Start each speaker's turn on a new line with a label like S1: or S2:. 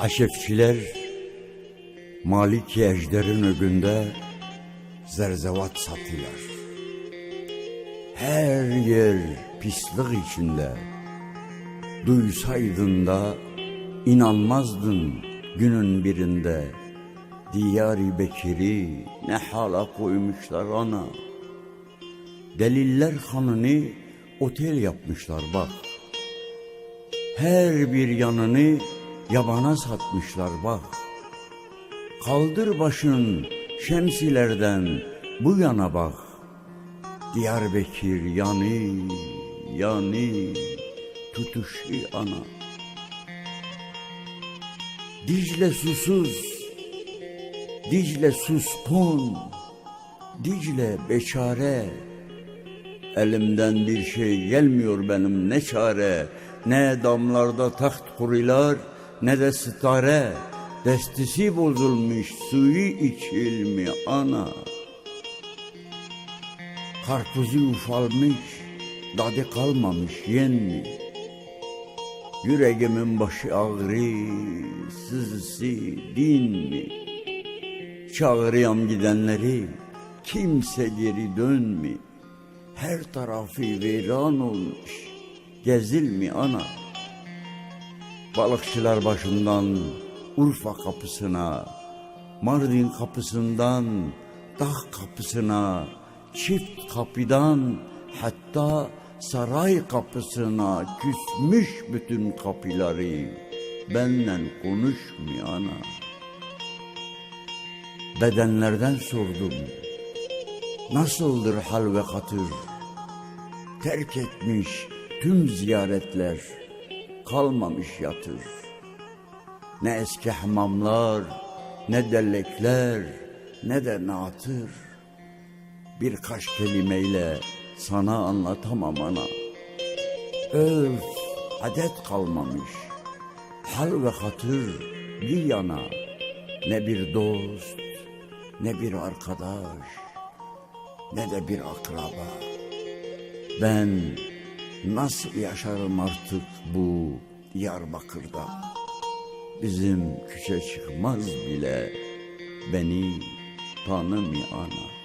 S1: Aşefçiler Malik Ejder'in önünde zerzevat sattılar. Her yer pislik içinde. Duysaydın da inanmazdın günün birinde. Diyar-ı Bekir'i ne hala koymuşlar ana. Deliller hanını otel yapmışlar bak. Her bir yanını yabana satmışlar bak. Kaldır başın şemsilerden bu yana bak. Diyarbakır yanı, yanı, tutuşu ana. Dicle susuz, Dicle suskun, Dicle beçare. Elimden bir şey gelmiyor benim ne çare. Ne damlarda taht kurular ne de stare. Destisi bozulmuş suyu içilmi ana. Karpuzu ufalmış, dadı kalmamış yen mi? Yüreğimin başı ağrı, sızısı din mi? Çağırıyorum gidenleri, kimse geri dönmü. Her tarafı veyran olmuş, gezilmi ana. Balıkçılar başından Urfa kapısına, Mardin kapısından Dağ kapısına, çift kapıdan hatta saray kapısına küsmüş bütün kapıları. Benden konuşmuyor ana. Bedenlerden sordum. Nasıldır hal ve hatır? Terk etmiş tüm ziyaretler, kalmamış yatır. Ne eski hamamlar, ne dellekler, ne de natır. Birkaç kelimeyle sana anlatamam ana. Öf, adet kalmamış. Hal ve hatır bir yana. Ne bir dost, ne bir arkadaş, ne de bir akraba. Ben nasıl yaşarım artık bu Diyarbakır'da? Bizim küçe çıkmaz bile beni tanımıyor ana.